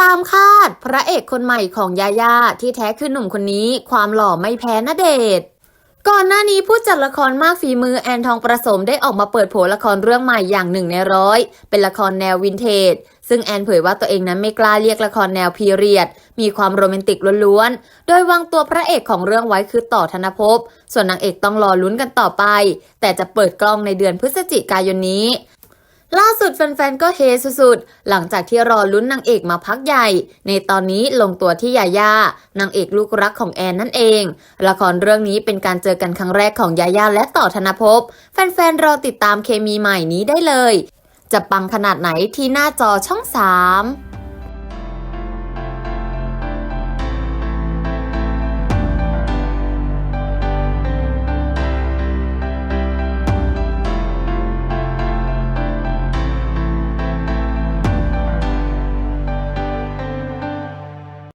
ตามคาดพระเอกคนใหม่ของยาย่าที่แท้คือหนุ่มคนนี้ความหล่อไม่แพ้ณเดชก่อนหน้านี้ผู้จัดละครมากฝีมือแอนทองประสมได้ออกมาเปิดโผละครเรื่องใหม่อย่างหนึ่งในร้อย เป็นละครแนววินเทจ ซึ่งแอนเผยว่าตัวเองนั้นไม่กล้าเรียกละครแนวพีเรียด มีความโรแมนติกล้วนๆ โดยวางตัวพระเอกของเรื่องไว้คือต่อธนภพ ส่วนนางเอกต้องรอลุ้นกันต่อไป แต่จะเปิดกล้องในเดือนพฤศจิกายนนี้ ล่าสุดแฟนๆ ก็เฮสุดๆ หลังจากที่รอลุ้นนางเอกมาพักใหญ่ ในตอนนี้ลงตัวที่ยาย่านางเอกลูกรักของแอนนั่นเอง ละครเรื่องนี้เป็นการเจอกันครั้งแรกของยาย่าและต่อธนภพ แฟนๆ รอติดตามเคมีใหม่นี้ได้เลย จะปังขนาดไหนที่หน้าจอช่อง 3